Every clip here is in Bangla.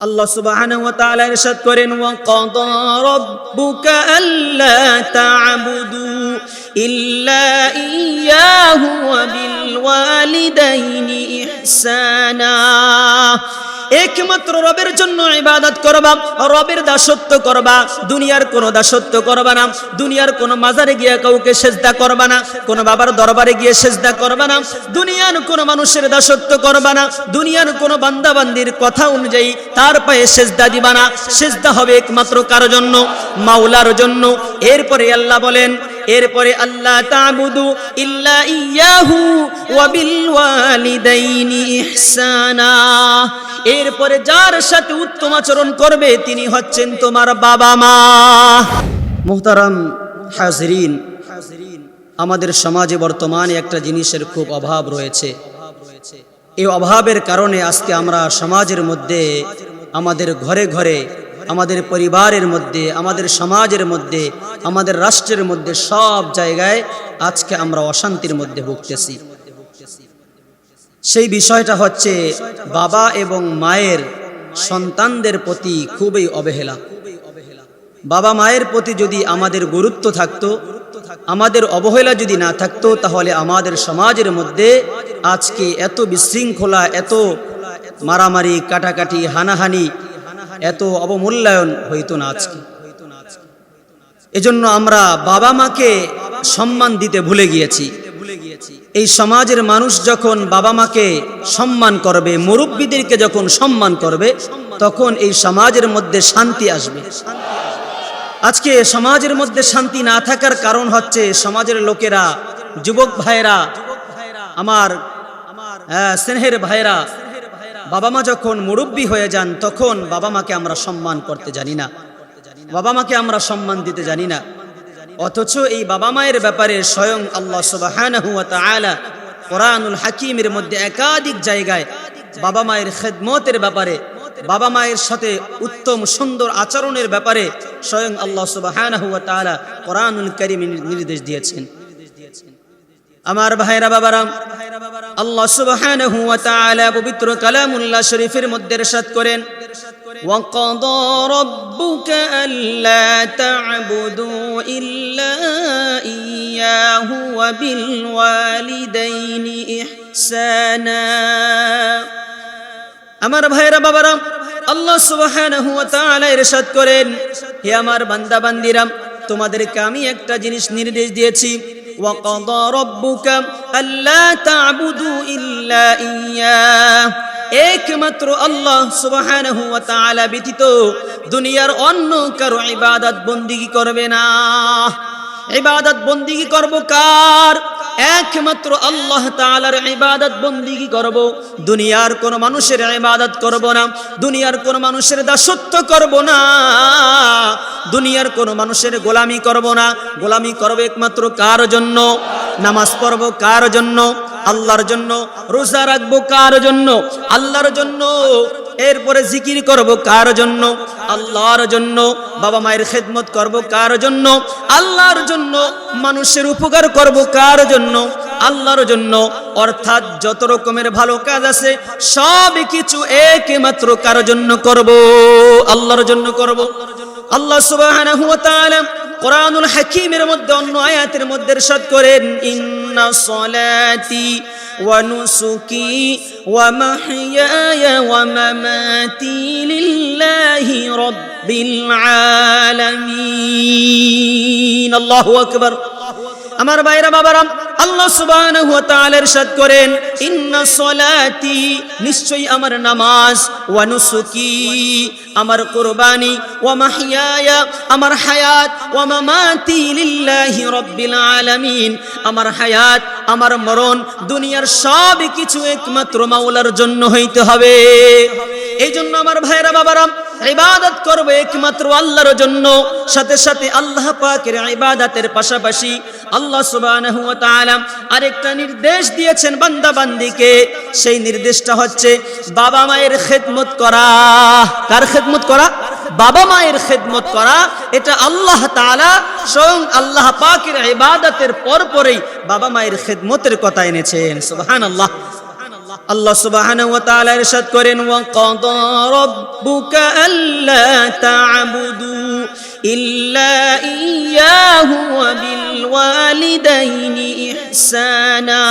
আল্লাহ সুবহানাহু ওয়া তাআলা ইরশাদ করেন ওয়া কাদা রাব্বুকা আল্লা তা'বুদু ইল্লা ইয়্যাহু ওয়া বিল ওয়ালিদাইনি ইহসানা একমাত্র রবের জন্য ইবাদত করবা, রবের দাসত্ব করবা, দুনিয়ার কোনো দাসত্ব করবা না, দুনিয়ার কোনো মাজারে গিয়ে কাউকে সেজদা করবা না, কোনো বাবার দরবারে গিয়ে সেজদা করবা না, দুনিয়ার কোনো মানুষের দাসত্ব করবা না, দুনিয়ার কোনো বান্দাবান্দির কথা অনুযায়ী তার পায়ে সেজদা দিবা না। সেজদা হবে একমাত্র কার জন্য, মাওলার জন্য। এরপরে আল্লাহ বলেন এরপরে আল্লাহ তাবুদু ইল্লা ইয়াহু ওয়া বিল ওয়ালিদাইনি ইহসানা। এরপরে যার সাথে উত্তম আচরণ করবে, তিনি হচ্ছেন তোমার বাবা মা। মুহতারাম হাজরিন, আমাদের সমাজে বর্তমানে একটা জিনিসের খুব অভাব রয়েছে। এই অভাবের কারণে আজকে আমরা সমাজের মধ্যে আমাদের ঘরে ঘরে আমাদের পরিবারের মধ্যে, আমাদের সমাজের মধ্যে, আমাদের রাষ্ট্রের মধ্যে সব জায়গায় আজকে আমরা অশান্তির মধ্যে ভুগতেছি। সেই বিষয়টা হচ্ছে বাবা এবং মায়ের সন্তানদের প্রতি খুবই অবহেলা। বাবা মায়ের প্রতি যদি আমাদের গুরুত্ব থাকতো, আমাদের অবহেলা যদি না থাকতো, তাহলে আমাদের সমাজের মধ্যে আজকে এত বিশৃঙ্খলা, এত মারামারি, কাটাকাটি, হানাহানি এত অবমূল্যায়ন হইতো না আজকে। এজন্য আমরা বাবা মাকে সম্মান দিতে ভুলে গিয়েছি। এই সমাজের মানুষ যখন বাবা মাকে সম্মান করবে মুরব্বীদেরকে যখন সম্মান করবে তখন এই সমাজের মধ্যে শান্তি আসবে। আজকে সমাজের মধ্যে শান্তি না থাকার কারণ হচ্ছে সমাজের লোকেরা যুবক ভাইরা আমার হ্যাঁ, স্নেহের ভাইরা বাবা মা যখন মুরব্বী হয়ে যান, তখন বাবা মাকে আমরা সম্মান করতে জানি না। বাবা মাকে আমরা সম্মান দিতে জানি না। অথচ এই বাবা মায়ের ব্যাপারে স্বয়ং আল্লাহ তাআলা কোরআনুল হাকিমের মধ্যে একাধিক জায়গায় বাবা মায়ের খেদমতের ব্যাপারে বাবা মায়ের সাথে উত্তম সুন্দর আচরণের ব্যাপারে স্বয়ং আল্লাহ তাআলা কোরআনুল কারীমে নির্দেশ দিয়েছেন। আমার ভাইরা বাবারাম আল্লাহ সুবহানাহু ওয়া তাআলা পবিত্র কালামুল্লাহ শরীফের মধ্যে ইরশাদ করেন وقضى ربك ألا تعبدوا إلا إياه وبالوالدين إحسانا আমার ভাইরা বাবারা আল্লাহ সুবহানাহু ওয়া তাআলা ইরশাদ করেন হে আমার বান্দা বান্দিরা তোমাদেরকে আমি একটা জিনিস নির্দেশ দিয়েছি وقضى ربك ألا تعبدوا إلا إياه একমাত্র আল্লাহ সুবহানাহু ওয়া তাআলা ব্যতীত দুনিয়ার অন্য কারো ইবাদত বন্দিগি করবে না ইবাদত বন্দিগি করব কার? একমাত্র আল্লাহ তাআলার ইবাদত বন্দিগি করব? দুনিয়ার কোন মানুষের ইবাদত করব না। দুনিয়ার কোন মানুষের দাসত্ব করব না। দুনিয়ার কোন মানুষের গোলামি করব না। গোলামি করব একমাত্র কার জন্য? নামাজ পড়ব কার জন্য? আল্লাহর জন্য, রোজা রাখব কার জন্য? আল্লাহর জন্য। এরপরে জিকির করব কার জন্য? আল্লাহর জন্য। বাবা মায়ের খেদমত করব কার জন্য? আল্লাহর জন্য। মানুষের উপকার করব কার জন্য? আল্লাহর জন্য। অর্থাৎ যত রকমের ভালো কাজ আছে সব কিছু একমাত্র কার জন্য করব? আল্লাহর জন্য করব। আল্লাহ সুবহানাহু ওয়া তাআলা কোরআনুল হাকিমের মধ্যে অন্য আয়াতের মধ্যে ইরশাদ করেন সলাতি ওয়া নুসুকি ওয়া মাহইয়ায়া ওয়া মামাতি লিল্লাহি রাব্বিল আলামিন আল্লাহু আকবার আমার ভাইরা বাবারা, আল্লাহ সুবহানাহু ওয়া করেন, ইন্না সলাতি, নিশ্চয়ই আমার নামাজ, ওয়া নুসুকি, আমার কুরবানি, ওয়া মাহইয়ায়া আমার হায়াত, ওয়া মামাতি লিল্লাহি রাব্বিল আলামিন, আমার হায়াত, আমার মরণ, দুনিয়ার সব কিছু একমাত্র মাওলার জন্য হইতে হবে। এই জন্য আমার ভাইরা বাবারা, ইবাদত করব একমাত্র আল্লাহর জন্য। সাথে সাথে আল্লাহ পাকের ইবাদতের পাশাপাশি আল্লাহ সুবহানাহু ওয়া তাআলা আরেকটা নির্দেশ দিয়েছেন বান্দা বান্দিকে সেই নির্দেশটা হচ্ছে বাবা মায়ের খেদমত করা। কার খেদমত করা? বাবা মায়ের খেদমত করা। এটা আল্লাহ তাআলা স্বয়ং আল্লাহ পাকের ইবাদতের পর পরেই বাবা মায়ের খেদমতের কথা এনেছেন। সুবহানাল্লাহ। আল্লাহ সুবহানাহু ওয়া তাআলা ইরশাদ করেন ওয়া কাদা রাব্বুকা আল্লা তা'বুদু ইল্লা ইয়াহু ওয়া বিল ওয়ালিদাইনি ইহসানা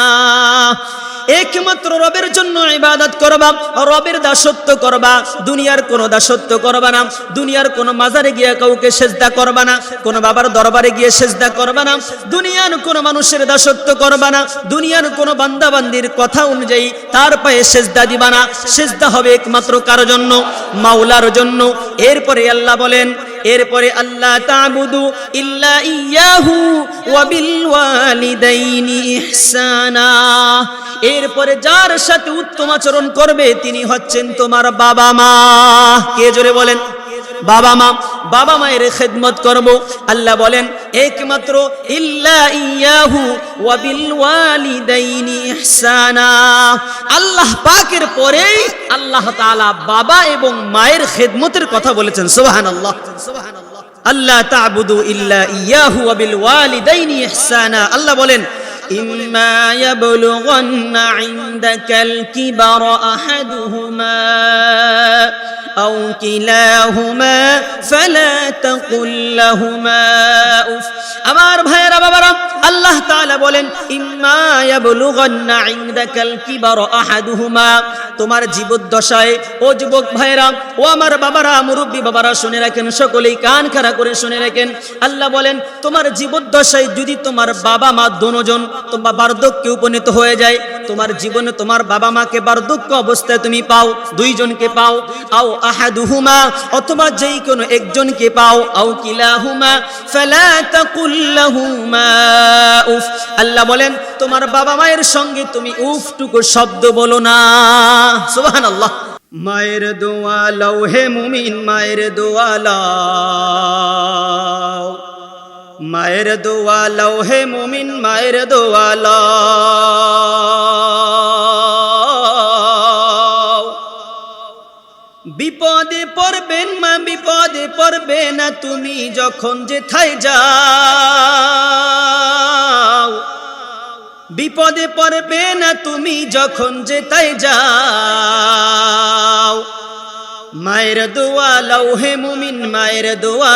একমাত্র রবের জন্য ইবাদত করবা, রবের দাসত্ব করবা, দুনিয়ার কোনো দাসত্ব করবা না, দুনিয়ার কোনো মাজারে গিয়ে কাউকে সেজদা করবা না, কোনো বাবার দরবারে গিয়ে সেজদা করবা না, দুনিয়ার কোনো মানুষের দাসত্ব করবা না, দুনিয়ার কোনো বান্দাবান্দির কথা অনুযায়ী তার পায়ে সেজদা দিবা না। সেজদা হবে একমাত্র কারও জন্য, মাওলার জন্য। এরপরে আল্লাহ বলেন এরপরে আল্লাহ তাবুদু ইল্লা ইয়াহু ওয়া ওয়ালিদাইনি ইহসানা। এরপরে যার সাথে উত্তম আচরণ করবে, তিনি হচ্ছেন তোমার বাবা মা। কে জোরে বলেন? বাবা মা, বাবা মায়ের খেদমত করব। আল্লাহ বলেন, একমাত্র ইল্লা ইয়াহু ওয়া বিল ওয়ালিদাইনি ইহসানা। আল্লাহ পাকের পরেই আল্লাহ তাআলা বাবা এবং মায়ের খেদমতের কথা বলেছেন, সুবহানাল্লাহ। সুবহানাল্লাহ আল্লাহ তা'বুদু ইল্লা ইয়াহু ওয়া বিল ওয়ালিদাইনি ইহসানা। আল্লাহ বলেন إما يبلغن عندك الكبر أحدهما أو كلاهما فلا تقل لهما أف আমার ভাইয়েরা বাবারা আল্লাহ তাআলা বলেন ইম্মা ইয়াবলুগান্না ইনদাকাল কিবার আহাদুহুমা তোমার জীবদ্দশায় ও যুবক ভাইয়েরা ও আমার বাবারা মুরব্বী বাবারা শুনে রাখেন সকলেই কান খাড়া করে শুনে রাখেন আল্লাহ বলেন তোমার জীবদ্দশায় যদি তোমার বাবা মা দোনোজন তোমার বার্ধক্যে উপনীত হয়ে যায়। তোমার জীবনে তোমার বাবা মাকে বার্ধক্য অবস্থায় তুমি পাও, দুইজনকে পাও। আও আহাদুহুমা, অথবা যেই কোনো একজনকে পাও। আও কিলাহুমা, ফালা তাকুল্লাহুমা উফ। আল্লাহ বলেন, তোমার বাবা মায়ের সঙ্গে তুমি উফটুকু শব্দ বলো না। সুবহানাল্লাহ। মায়ের দোয়া লও হে মুমিন, মায়ের দোয়া লও। মায়ের দোয়া লও হে মুমিন মায়ের দোয়া বিপদে পড়বেন মা, বিপদে পড়বে না, তুমি যখন যেথায় যাও। বিপদে পড়বে না, তুমি যখন যেতাই যাও। মায়ের দোয়া লও হে মুমিন, মায়ের দোয়া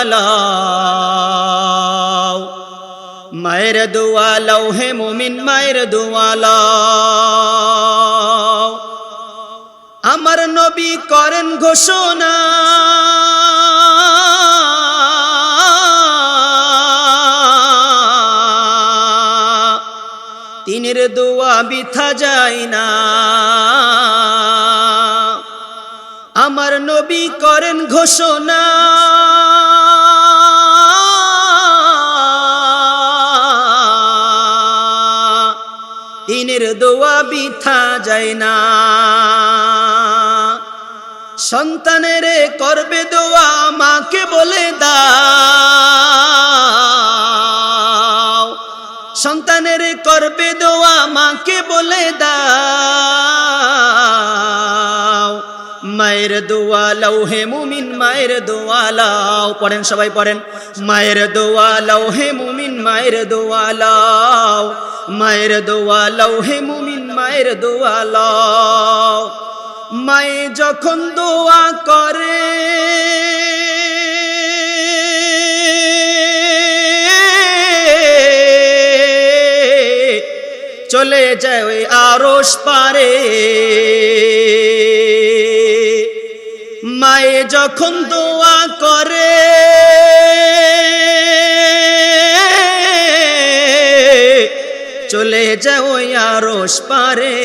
মায়ের দোয়া লও হে মুমিন, মায়ের দোয়া আমার নবী করেন ঘোষণা। তিনের দোয়া বিথা যায় না। আমার নবী করেন ঘোষণা। তিনের দোয়া বিথা যায় না। সন্তানের করবে দোয়া মাকে বলে দাও। সন্তানের করবে দোয়া মাকে বলে মায়ের দোয়া লাও হে মুমিন, মায়ের দোয়া লাও পড়েন সবাই, পড়েন। মায়ের দোয়া লাও হে মুমিন, মায়ের দোয়া লাও মায়ের দোয়া লাও হে মুমিন, মায়ের দোয়া লাও মায়ে যখন দোয়া করে, চলে যায় আরস পারে মায়ে যখন দোয়া করে, চলে যাও আরস পারে।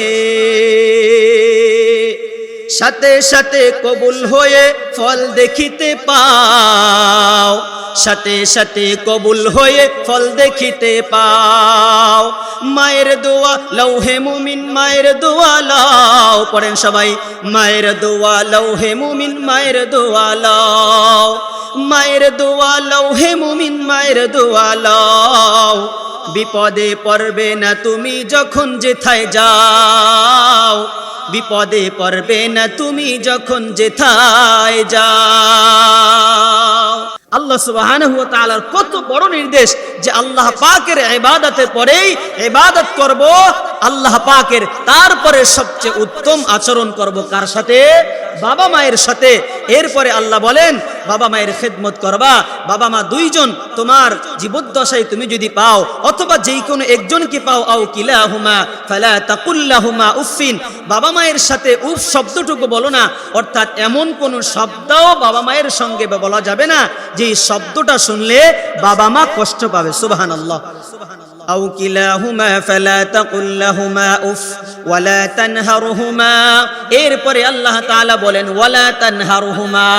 সাথে সাথে কবুল হয়ে ফল দেখিতে পাও। সাথে সাথে কবুল হয়ে ফল দেখিতে পাও। মায়ের দোয়া লৌহে মুমিন, মায়ের দোয়া লাও। পড়েন সবাই, মায়ের দোয়া লৌহে মুমিন, মায়ের দোয়া লাও। মায়ের দোয়া লৌহে মুমিন, মায়ের দোয়া লাও। বিপদে পড়বে না তুমি যখন যেথায় যাও। বিপদে পড়বে না তুমি যখন যেথায় যাও। আল্লাহ ওয়া তাআলার কত বড় নির্দেশ যে আল্লাহ পাকের ইবাদতের পরেই ইবাদত করব, আল্লাহ পাকের তারপরে সবচেয়ে উত্তম আচরণ করব কার সাথে? বাবা মায়ের সাথে। এরপরে আল্লাহ বলেন বাবা মায়ের খেদমত করবা, বাবা মা দুইজন তোমার জীবদ্দশায় তুমি যদি পাও, অথবা যেই কোনো একজনকে পাও, আও কিলাহুমা, ফালা তাকুল্লাহুমা উফিন বাবা মায়ের সাথে উফ শব্দটুকু বলো না, অর্থাৎ এমন কোন শব্দও বাবা মায়ের সঙ্গে বলা যাবে না, যে শব্দটা শুনলে বাবা মা কষ্ট পাবে, সুবহানাল্লাহ। أو كلاهما فلا تقل لهما أف ولا تنهرهما এরপরে আল্লাহ তাআলা বলেন ওয়ালা তানহারহুমা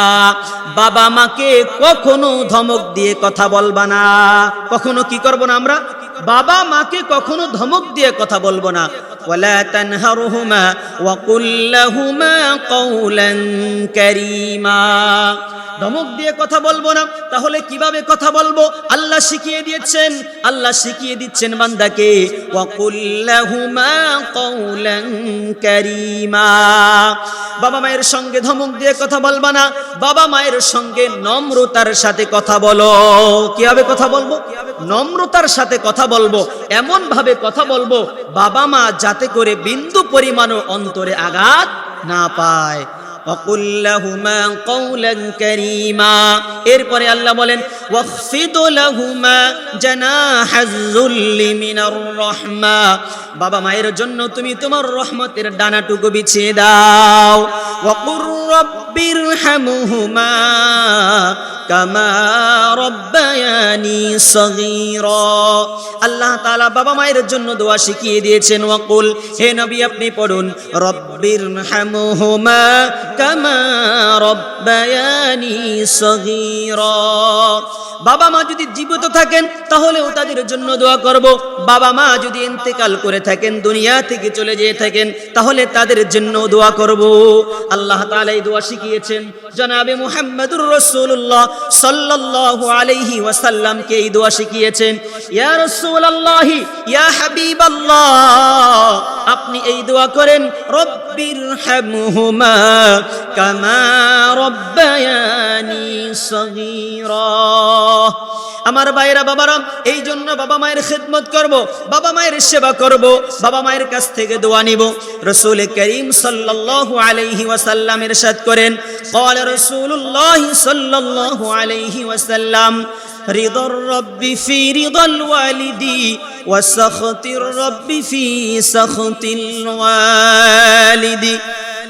বাবা মাকে কখনো ধমক দিয়ে কথা বলবা না কখনো কি করব না আমরা বাবা মাকে কখনো ধমক দিয়ে কথা বলবো না তানহারহুমা ওয়া কুল লাহুমা কওলান কারীমা ধমক দিয়ে কথা বলব না। তাহলে কীভাবে কথা বলব? আল্লাহ শিখিয়ে দিয়েছেন। আল্লাহ শিখিয়ে দিচ্ছেন বান্দাকে ওয়াকুল্লাহুমা কওলান কারীমা। বাবা মায়ের সঙ্গে ধমক দিয়ে কথা বলবা না। বাবা মায়ের সঙ্গে নম্রতার সাথে কথা বলো। কীভাবে কথা বলব? নম্রতার সাথে কথা বলব। এমন ভাবে কথা বলব, বাবা মা যাতে যাতে করে বিন্দু পরিমাণও অন্তরে আঘাত না পায়। এরপরে আল্লাহ বলেন বাবা মায়ের জন্য তুমি তোমার রহমতের ডানাটুকু বিছিয়ে দাও। রব্বির হামুহুমা কামা রব্বায়ানি সগীরা আল্লাহ তাআলা বাবা মায়ের জন্য দোয়া শিখিয়ে দিয়েছেন, ওয়াকুল, হে নবী আপনি পড়ুন রব্বির হামুহুমা কামা রব্বায়ানি সগীরা বাবা মা যদি জীবিত থাকেন, তাহলেও তাদের জন্য দোয়া করব। বাবা মা যদি ইন্তেকাল করে থাকেন, দুনিয়া থেকে চলে যেয়ে থাকেন, তাহলে তাদের জন্য দোয়া করব। আল্লাহ তাআলা এই দোয়া শিখিয়েছেন জনাবে মুহাম্মদুর রাসূলুল্লাহ সাল্লাল্লাহু আলাইহি ওয়াসাল্লামকে এই দোয়া শিখিয়েছেন, ইয়া রাসূলুল্লাহ, ইয়া হাবিবাল্লাহ। আপনি এই দোয়া করেন, রব্বির হামহুমা কামা রব্বায়ানি সগীরা। আমার ভাইরা বাবারা এই জন্য বাবা মায়ের খেদমত করব বাবা মায়ের সেবা করব বাবা মায়ের কাছ থেকে দোয়া নিব রসুল করিম সাল্লাল্লাহু আলাইহি ওয়াসাল্লাম ইরশাদ করেন قال رسول الله صلى الله عليه وسلم رضا الرب في رضا الوالد وسخط الرب في سخط الوالد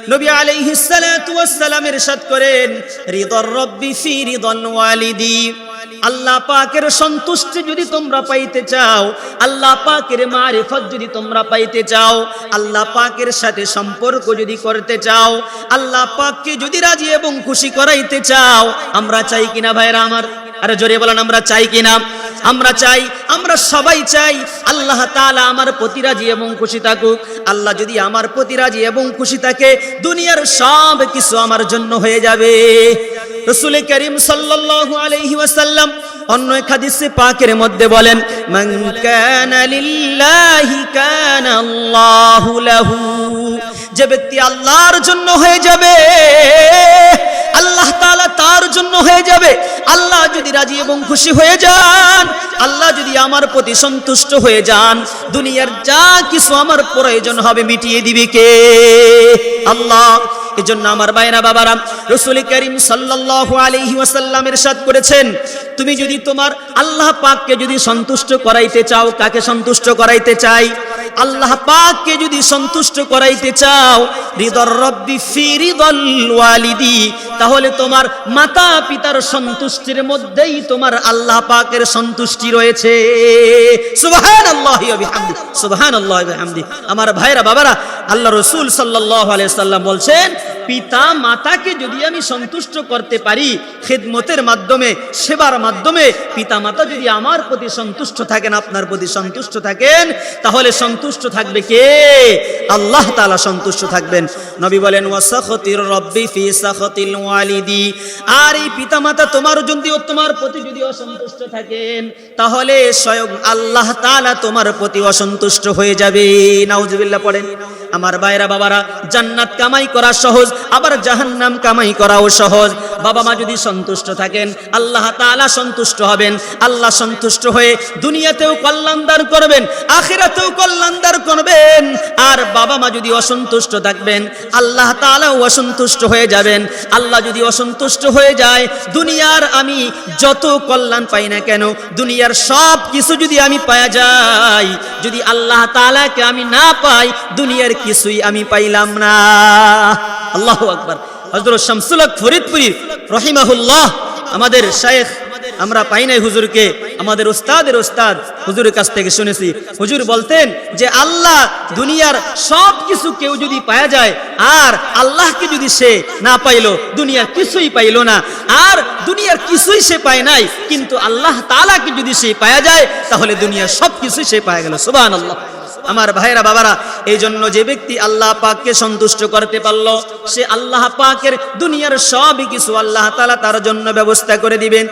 নবী আলাইহিস সালাতু ওয়াস সালাম ইরশাদ করেন রিদর রব্বি ফি রিদন ওয়ালিদি আল্লাহ পাকের সন্তুষ্টি যদি তোমরা পাইতে চাও, আল্লাহ পাকের মারিফত যদি তোমরা পাইতে চাও, আল্লাহ পাকের সাথে সম্পর্ক যদি করতে চাও, আল্লাহ পাককে যদি রাজি এবং খুশি করাইতে চাও, আমরা চাই কিনা ভাইরা আমার? আরে জোরে বলেন, আমরা চাই কিনা? আমরা চাই, আমরা সবাই চাই আল্লাহ তালা আমার প্রতি রাজি এবং খুশি থাকুক। আল্লাহ যদি আমার প্রতি রাজি এবং খুশি থাকে, দুনিয়ার সব কিছু আমার জন্য হয়ে যাবে। রসুল করিম সাল্লাল্লাহু আলাইহি ওয়াসাল্লাম অন্য এক হাদিসে পাকের মধ্যে বলেন, মান কানা লিল্লাহি কানা আল্লাহু লাহু। যে ব্যক্তি আল্লাহর জন্য হয়ে যাবে, আল্লাহ তাআলা তার জন্য হয়ে যাবে। আল্লাহ যদি রাজি এবং খুশি হয়ে যান, আল্লাহ যদি আমার প্রতি সন্তুষ্ট হয়ে যান, দুনিয়ার যা কিছু আমার প্রয়োজন হবে মিটিয়ে দিবে কে? আল্লাহ এজন্য আমার বাইরা বাবারা, রসুল করিম সাল্লাহ আলাইহি ওয়াসাল্লাম এরশাদ করেছেন, তুমি যদি তোমার আল্লাহ পাককে যদি সন্তুষ্ট করাইতে চাও, কাকে সন্তুষ্ট করাইতে চাই? আল্লাহ পাককে যদি সন্তুষ্ট করাইতে চাও হৃদর রব্বি ফি হৃদল ওয়ালিদি, তাহলে তোমার মাতা পিতার সন্তুষ্টির মধ্যেই তোমার আল্লাহ পাকের সন্তুষ্টি রয়েছে। সুবহানাল্লাহি ওয়া বিহামদি, সুবহানাল্লাহি ওয়া বিহামদি। আমার ভাইরা বাবারা, আল্লাহ রাসূল সাল্লাল্লাহু আলাইহি সাল্লাম বলছেন, পিতা মাতাকে যদি আমি সন্তুষ্ট করতে পারি, খেদমতের মাধ্যমে, সেবার মাধ্যমে, পিতা মাতা যদি আমার প্রতি সন্তুষ্ট থাকেন, আপনার প্রতি সন্তুষ্ট থাকেন, তাহলে সন্তুষ্ট থাকবে কে? আল্লাহ তাআলা সন্তুষ্ট থাকবেন। নবী বলেন, ওয়াসাখতির রব্বি ফি সাখতিল ওয়ালিদি। আর এই পিতা মাতা তোমার যদি তোমার প্রতি যদি অসন্তুষ্ট থাকেন, তাহলে স্বয়ং আল্লাহ তাআলা তোমার প্রতি অসন্তুষ্ট হয়ে যাবে। নাউজুবিল্লাহ পড়েন, আমার বাইরা বাবারা, জান্নাত কামাই করা সহজ, আবার জাহান্নাম কামাই করাও সহজ। বাবা মা যদি সন্তুষ্ট থাকেন, আল্লাহ তালা সন্তুষ্ট হবেন। আল্লাহ সন্তুষ্ট হয়ে দুনিয়াতেও কল্যাণ দান করবেন, আখেরাতেও কল্যাণ দান করবেন। আর বাবা মা যদি অসন্তুষ্ট থাকবেন, আল্লাহ তাআলাও অসন্তুষ্ট হয়ে যাবেন। আল্লাহ যদি অসন্তুষ্ট হয়ে যায়, দুনিয়ার আমি যত কল্যাণ পাই না কেন, দুনিয়ার সব কিছু যদি আমি পাওয়া যাই, যদি আল্লাহ তালাকে আমি না পাই, দুনিয়ার কিছুই আমি পাইলাম না। আল্লাহ আকবর। হযরত শামসুল হক ফরিদপুরি রহিমাহুল্লাহ, আমাদের শায়েখ আমরা পাই নাই হুজুরকে, আমাদের ওস্তাদের ওস্তাদ হুজুরের কাছ থেকে শুনেছি। হুজুর বলতেন যে আল্লাহ দুনিয়ার সব কিছু কেউ যদি পাওয়া যায়, আর আল্লাহকে যদি সে না পাইলো, দুনিয়ার কিছুই পাইলো না। আর দুনিয়ার কিছুই সে পায় নাই, কিন্তু আল্লাহ তালাকে যদি সে পাওয়া যায়, তাহলে দুনিয়ার সব কিছুই সে পায় গেল। সুবহানাল্লাহ। আমার ভাইরা বাবারা এই জন্য যে ব্যক্তি আল্লাহ পাককে সন্তুষ্ট করতে পারল, সে আল্লাহ পাকের দুনিয়ার সবই কিছু আল্লাহ তালা তার জন্য ব্যবস্থা করে দিবেন।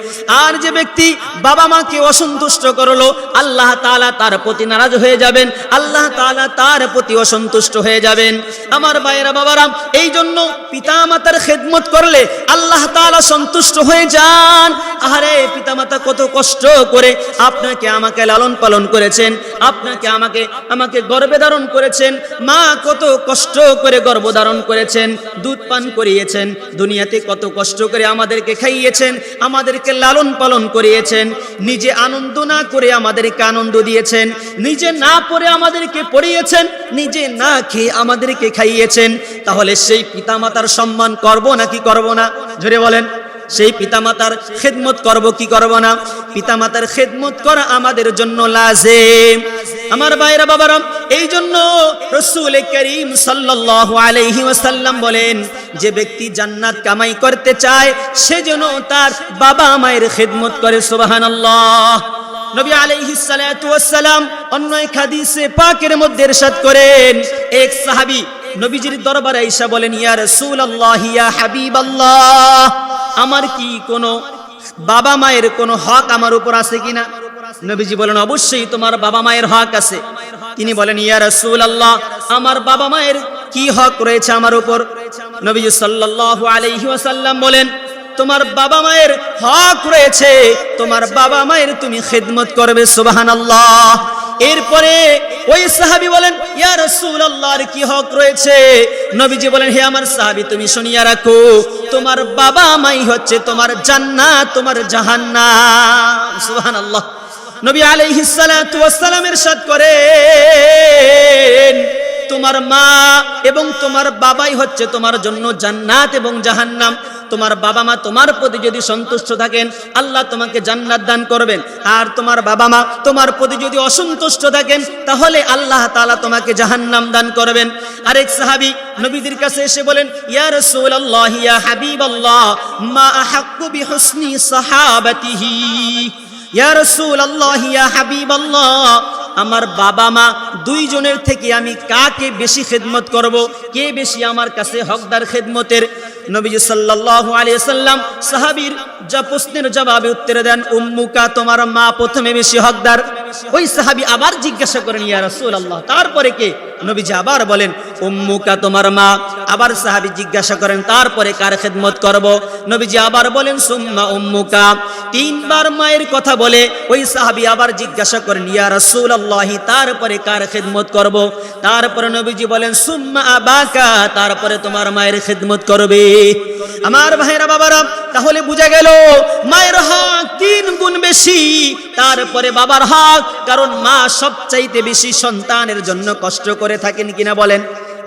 আর যে ব্যক্তি বাবা মাকে অসন্তুষ্ট করল, আল্লাহ তালা তার প্রতি নারাজ হয়ে যাবেন, আল্লাহ তালা তার প্রতি অসন্তুষ্ট হয়ে যাবেন। আমার ভাইরা বাবারা এই জন্য পিতা মাতার খেদমত করলে আল্লাহ তালা সন্তুষ্ট হয়ে যান। আহারে, পিতামাতা কত কষ্ট করে আপনাকে আমাকে লালন পালন করেছেন, আপনাকে আমাকে আমাকে গর্বে ধারণ করেছেন। মা কত কষ্ট করে গর্ভ ধারণ করেছেন। দুধ পান করিয়েছেন। দুনিয়াতে কত কষ্ট করে আমাদেরকে খাইয়েছেন। আমাদেরকে লালন পালন করিয়েছেন। নিজে আনন্দ না করে আমাদেরকে আনন্দ দিয়েছেন। নিজে না পড়ে আমাদেরকে পড়িয়েছেন। নিজে না খেয়ে আমাদেরকে খাইয়েছেন। তাহলে সেই পিতামাতার সম্মান করব নাকি করব না? জোরে বলেন। সেই পিতামাতার খেদমত করব কি করব না? পিতামাতার খেদমত করা আমাদের জন্য লাজেম। আমার বাইরা বাবারা এই জন্য রসুল করিম সাল্লাল্লাহু আলাইহি ওয়াসাল্লাম বলেন, যে ব্যক্তি জান্নাত কামাই করতে চায়, সে যেন তার বাবা মায়ের খেদমত করে, সুবহানাল্লাহ। নবী আলাইহিস সালাতু অন্য এক হাদিসে পাকের মধ্যে ইরশাদ করেন। এক সাহাবী নবীজির দরবারে আইসা বলেন, ইয়া রাসূলুল্লাহ, ইয়া হাবিবাল্লাহ, আমার কি কোনো বাবা মায়ের কোনো হক আমার উপর আছে কিনা? নবীজি বলেন, অবশ্যই তোমার বাবা মায়ের হক আছে। তিনি বলেন, ইয়া রাসূলুল্লাহ, আমার বাবা মায়ের কি হক রয়েছে আমার উপর? নবীজি সাল্লাল্লাহু আলাইহি ওয়াসাল্লাম বলেন, তোমার বাবা মায়ের হক রয়েছে, তোমার বাবা মায়ের তুমি খেদমত করবে, সুবহানাল্লাহ। এরপরে ওই সাহাবী বলেন, ইয়া রাসূলুল্লাহর কি হক রয়েছে? নবীজি বলেন, হে আমার সাহাবী, তুমি শুনিয়া রাখো, তোমার বাবা মাই হচ্ছে তোমার জান্নাত, তোমার জাহান্নাম। সুবহানাল্লাহ। নবী আলাইহিস সালাতু ওয়াস সাথ করেন, তোমার মা এবং তোমার বাবাই হচ্ছে তোমার জন্য জান্নাত এবং জাহান্নাম। তোমার বাবা মা তোমার প্রতি যদি সন্তুষ্ট থাকেন, আল্লাহ তোমাকে জান্নাত দান করবেন। আর তোমার বাবা মা তোমার প্রতি যদি অসন্তুষ্ট থাকেন, তাহলে আল্লাহ তাআলা তোমাকে জাহান্নাম দান করবেন। আরেক সাহাবি নবীদের কাছে এসে বলেন, ইয়া রাসূলুল্লাহ, ইয়া হাবিবাল্লাহ, মা আহাক্কু বিহুসনি সাহাবাতিহি। আমার বাবা মা দুইজনের থেকে আমি কাকে বেশি খেদমত করব? কে বেশি আমার কাছে হকদার খেদমতের? নবীজি সাল্লাল্লাহু আলাইহি সাল্লাম সাহাবীর যা প্রশ্নের জবাবে উত্তর দেন, উম্মুকা, তোমার মা প্রথমে বেশি হকদার। ওই সাহাবী আবার জিজ্ঞাসা করেন, ইয়া রাসূলুল্লাহ। তারপরে কে? নবীজি আবার বলেন, উম্মুকা, তোমার মা। আবার সাহাবী জিজ্ঞাসা করেন, তারপরে কার খেদমত করব? নবীজি আবার বলেন, সুম্মা উম্মুকা। তিনবার মায়ের কথা বলে ওই সাহাবী আবার জিজ্ঞাসা করেন, ইয়া রাসূলুল্লাহ, তারপরে কার খেদমত করব? তারপরে নবীজি বলেন, সুম্মা আবাকা। তারপরে তোমার মায়ের খেদমত করবে। আমার ভাইরা বাবারা, তাহলে বুঝা গেল মায়ের হক তিন গুণ বেশি, তারপরে বাবার হক কারণ মা সবচাইতে বেশি সন্তানের জন্য কষ্ট করে থাকেন কিনা বলেন।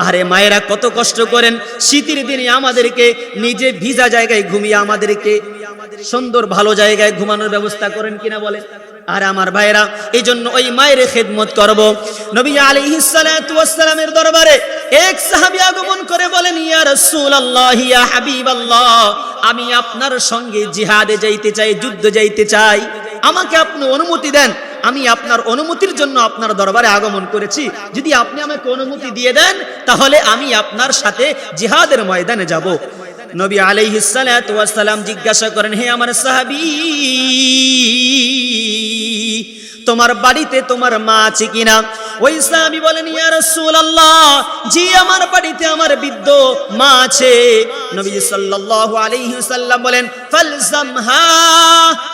আরে মায়েরা কত কষ্ট করেন, শীতের দিনে আমাদেরকে নিজে ভিজা জায়গায় ঘুমিয়ে আমাদেরকে সুন্দর ভালো জায়গায় ঘুমানোর ব্যবস্থা করেন কিনা বলেন। আর আমার ভাইরা এই জন্য ওই মায়ের খেদমত করব। নবী সালাতু ওয়াস দরবারে এক সাহাবি আগমন করে বলেন, ইয়া রাসূলুল্লাহ, ইয়া হাবিবাল্লাহ, আমি আপনার সঙ্গে জিহাদে যাইতে চাই, যুদ্ধ যাইতে চাই। আমাকে আপনি অনুমতি দেন। আমি আপনার অনুমতির জন্য আপনার দরবারে আগমন করেছি। যদি আপনি আমাকে অনুমতি দিয়ে দেন, তাহলে আমি আপনার সাথে জিহাদের ময়দানে যাব। নবী আলাইহিস সালাতু ওয়াস সালাম জিজ্ঞাসা করেন, হে আমার সাহাবী, তোমার বাড়িতে তোমার মা আছে কিনা? ওই সাহাবী বলেন, ইয়া রাসূলুল্লাহ, জি, আমার বাড়িতে আমার বৃদ্ধ মা আছে। নবী সাল্লাল্লাহু আলাইহি সাল্লাম বলেন, ফালজামহা,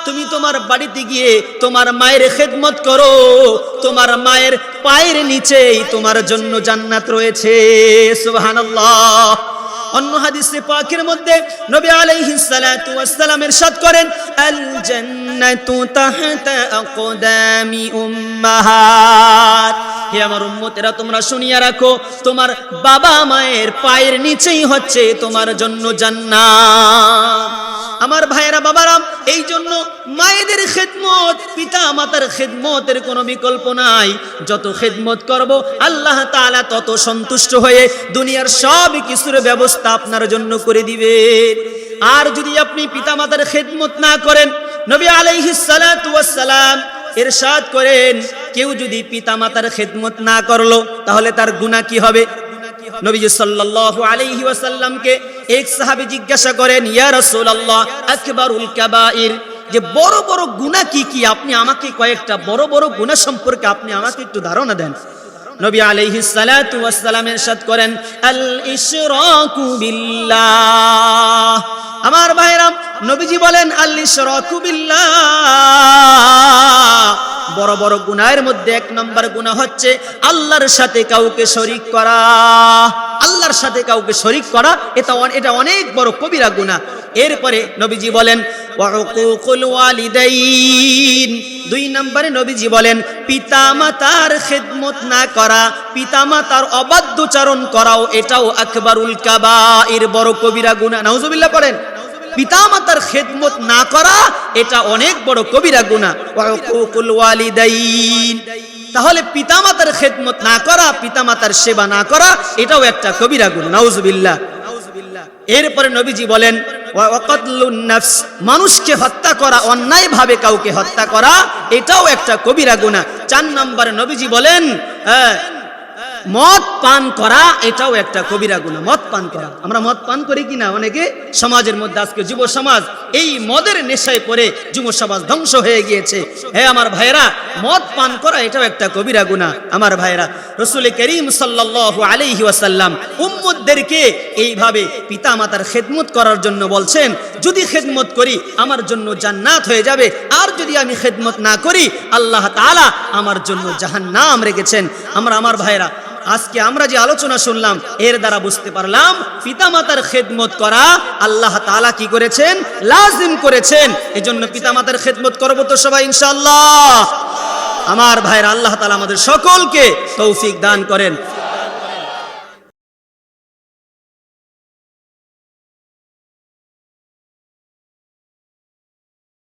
তুমি তোমার বাড়িতে গিয়ে তোমার মায়ের খেদমত করো। তোমার মায়ের পায়ের নিচেই তোমার জন্য জান্নাত রয়েছে। সুবহানাল্লাহ। অন্য হাদিসে পাকের মধ্যে নবী আলাইহিস সালাতু ওয়াস সালাম ইরশাদ করেন, আল জান্নাতু তাহতা আকদামি উম্মাহাত। হে আমার উম্মতেরা, তোমরা শুনিয়া রাখো, তোমার বাবা মায়ের পায়ের নিচেই হচ্ছে তোমার জন্য জান্নাত। আমার ভাইয়েরা, বাবারাম, এই জন্য মায়েদের খেদমত পিতা মাতার খেদমতের কোনো বিকল্প নাই। যত খেদমত করব, আল্লাহ তাআলা তত সন্তুষ্ট হয়ে দুনিয়ার সব কিছুর ব্যবস্থা আপনার জন্য করে দিবেন। আর যদি আপনি পিতা মাতার খেদমত না করেন, নবী আলাইহিস সালাতু ওয়াস সালাম করেন, কেউ যদি পিতা মাতার খেদমত না করল, তাহলে তার গুনাহ কি হবে? ওয়াসাল্লামকে এক জিজ্ঞাসা করেন কাবাইর, যে বড় বড় কি কি? আপনি আমাকে কয়েকটা বড় বড় গুনাহ সম্পর্কে আপনি আমাকে একটু ধারণা দেন। নবী আলাইহি সালাতু ওয়াসসালাম ইরশাদ করেন আল ইশরাকু বিল্লাহ। আমার ভাইরাম নবীজি বলেন আল ইশরাকু বিল্লাহ। বড় বড় গুনাহের মধ্যে এক নম্বর গুনাহ হচ্ছে আল্লাহর সাথে কাউকে শরিক করা। আল্লাহর সাথে কাউকে শরিক করা, এটা এটা অনেক বড় কবিরা গুনাহ। এরপরে নবীজি বলেন দুই নম্বরে নবীজি বলেন, পিতামাতার খেদমত না পিতামাতার অবাধ্যচারণ করাও, এটাও আকবারুল কাবাইর। বড় কবিরা গুণা, নাউজুবিল্লাহ পড়েন। পিতামাতার খেদমত না করা, এটা অনেক বড় কবিরা গুণা। তাহলে পিতামাতার খেদমত না করা, পিতামাতার সেবা না করা, এটাও একটা কবিরা গুনাহ নাউজুবিল্লাহ। এরপরে নবীজি বলেন মানুষকে হত্যা করা অন্যায়ভাবে কাউকে হত্যা করা এটাও একটা কবিরা গুণা চার নম্বরে নবীজি বলেন হ্যাঁ, মদ পান করা, এটাও একটা কবিরা গুনাহ মদ পান করা। আমরা মদ পান করি কিনা অনেকে সমাজের মধ্যে আজকে যুব সমাজ এই মদের নেশায় পড়ে যুব সমাজ ধ্বংস হয়ে গিয়েছে। হে আমার ভাইরা মদ পান করা, এটাও একটা কবিরা গুনাহ আমার ভাইরা রসুল করিম সাল্লাল্লাহু আলাইহি ওয়াসাল্লাম উম্মতদেরকে এইভাবে পিতা মাতার খেদমত করার জন্য বলছেন, যদি খেদমত করি, আমার জন্য জান্নাত হয়ে যাবে। আর যদি আমি খেদমত না করি, আল্লাহ তাআলা আমার জন্য জাহান্নাম রেখেছেন। আমরা, আমার ভাইরা আজকে আমরা যে আলোচনা শুনলাম, এর দ্বারা বুঝতে পারলাম পিতামাতার খেদমত করা আল্লাহ তালা কি করেছেন? লাজিম করেছেন। এজন্য পিতামাতার খেদমত করব তো সবাই ইনশাল্লাহ আমার ভাইয়ের, আল্লাহ তালা আমাদের সকলকে তৌফিক দান করেন।